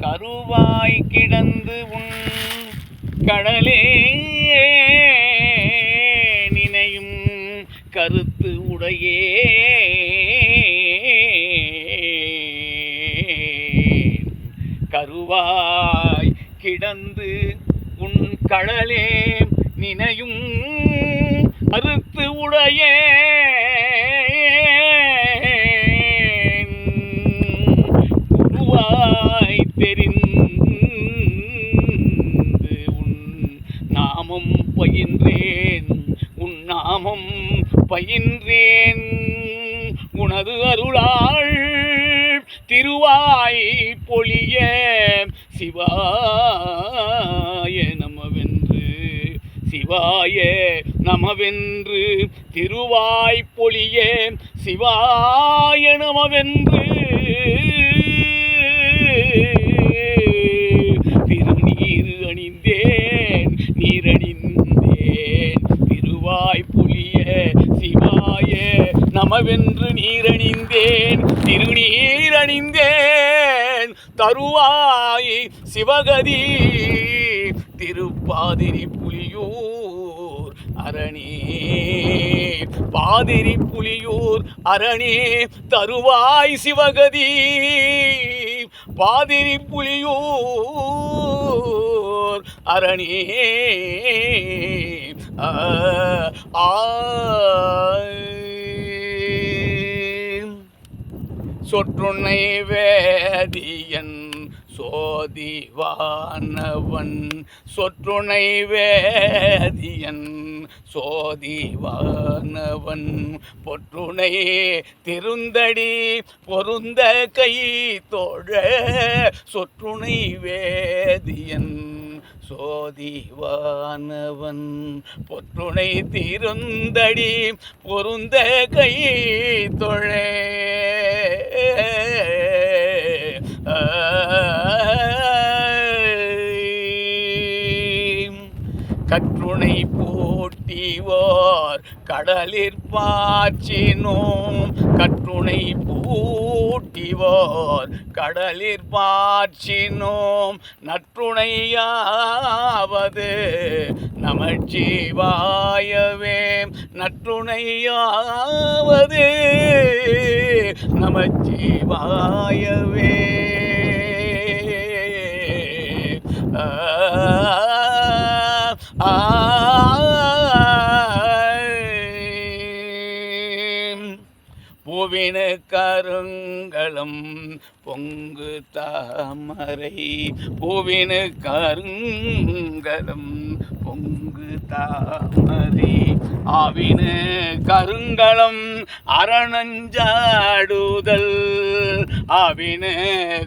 கருவாய் கிடந்து உன் கடலே நினையும் கருத்து உடையே. கருவாய் கிடந்து உன் கடலே நினையும் அறுத்து உடையே தெரிந்து உன் நாமம் பயின்றேன். உன் நாமம் பயின்றேன். உனது அருளாள் திருவாய் பொழிய சிவாய நமவென்று. சிவாய நமவென்று திருவாய் சிவாய நமவென்று. திருநீர் அணிந்தேன் நீரணிந்தேன் திருவாய் சிவாய நமவென்று நீரணிந்தேன் திருநீர் அணிந்தேன் தருவாய் சிவகதி. திருப்பாதிரி புலியூர் அரணே. பாதிரி புலியூர் அரணே தருவாய் சிவகதி. பாதிரி புலியூர் அரணே. ஆ. ஆ வேதியன் சோதிவானவன் சொற்றுணை வேதியன். சோதிவானவன் பொற்றுணை திருந்தடி பொருந்த கை தோழ சொற்றுணை வேதியன். சோதிவானவன் பொற்றுணை திருந்தடி பொருந்த கை தொழே கடலை பூட்டிவோர். கடலிற் பாய்ச்சினோம் கற்றுணை பூட்டிவோர். கடலிற் பாய்ச்சினோம் நற்றுணையாவது நமச்சிவாயவே நற்றுணையாவது நமச்சிவாயவே ஆ பூவின கருங்களும் பொங்கு தாமரை. பூவின கருங்களும் பொங்கு தாமரை. ஆவின கருங்களம் அரணஞ்சாடுதல். ஆவின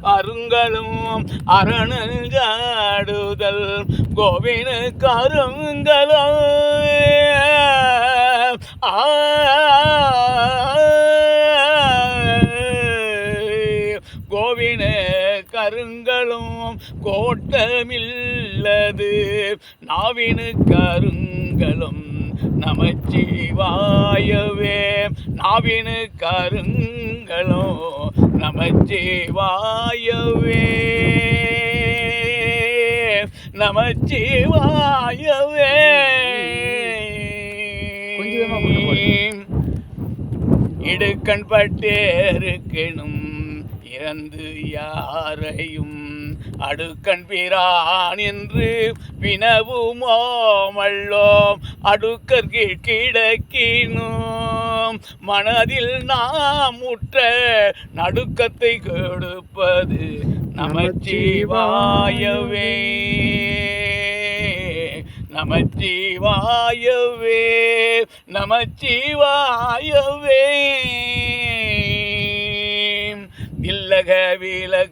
கருங்களும் அரணஞ்சாடுதல். கோவினு கருங்களும் ஆ. கோவின கருங்களும் கோட்டமில்லது. நாவினு கருங்களும் நமச்சிவாயவே. நாவினு கருங்களும் நமச்சிவாயவே. நமச்சிவாயவே. இடுக்கண் பட்டேருக்கெனும் இறந்து யாரையும் அடுக்கண் பிரான் என்று வினவுமோமல்லோம் அடுக்கற்கு கிடக்கினோம். மனதில் நாம் உற்ற நடுக்கத்தை கெடுப்பது நமச்சிவாயவே. நமச்சிவாயவே. நமச்சிவாயவே. இல்லக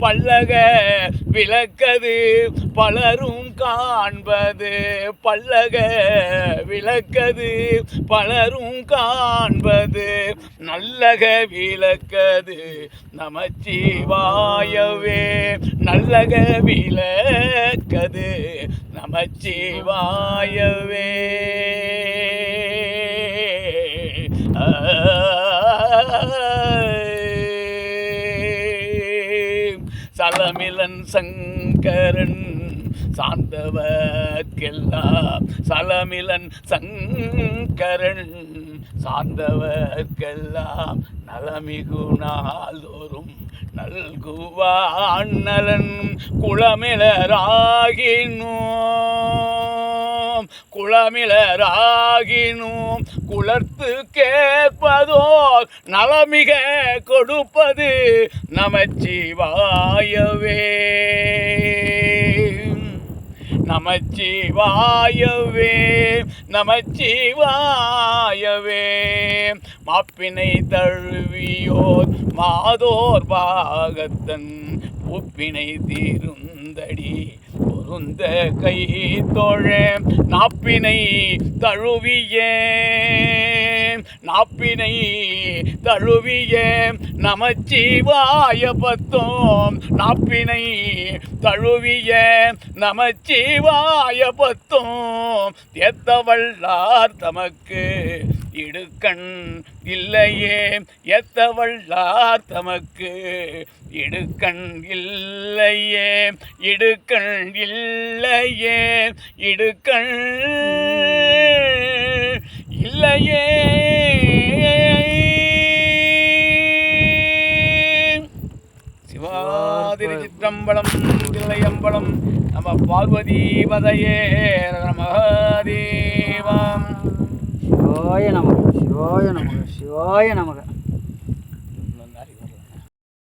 பல்லக விளக்கது பலரும் காண்பது. பல்லக விளக்கது பலரும் காண்பது. நல்லக விளக்கது நமச்சிவாயவே. நல்லக விளக்கது நமச்சிவாயவே. சலமிலன் சங்கரன் சார்ந்தவர்க்கெல்லாம். சலமிலன் சங்கரன் சார்ந்தவர்க்கெல்லாம். நலமிகு நாள்தோறும் நல்குவான் நலன் குளமிளராகினோம் குளமிளராகினோம் குளர்த்து கேட்பதோர் நலமிக கொடுப்பது நமச்சிவாயவே. நமச்சிவாயவே நமச்சிவாயவே. மாப்பினை தழுவியோர் மாதோர் பாகத்தன் ஒப்பினை தீரும் பொருந்த கை தோழ நாப்பினை தழுவியே. நாப்பினை தழுவிய நமச்சிவாய பத்தோம். நாப்பினை தழுவிய நமச்சிவாய பத்தோம். எத்தவள்ளார் தமக்கு இடுக்கண் இல்லையே. எத்தவள்ளார் தமக்கு இடுக்கண் இல்லையே. இடுக்கண் இல்லையே. இடுக்கண் இல்லையே. திருச்சிற்றம்பலம் சிற்றம்பலம் தில்லையம்பலம் நம பார்வதி பதையே நமகாதேவம் சிவாய நமக சிவாய நமக சிவாய நமக.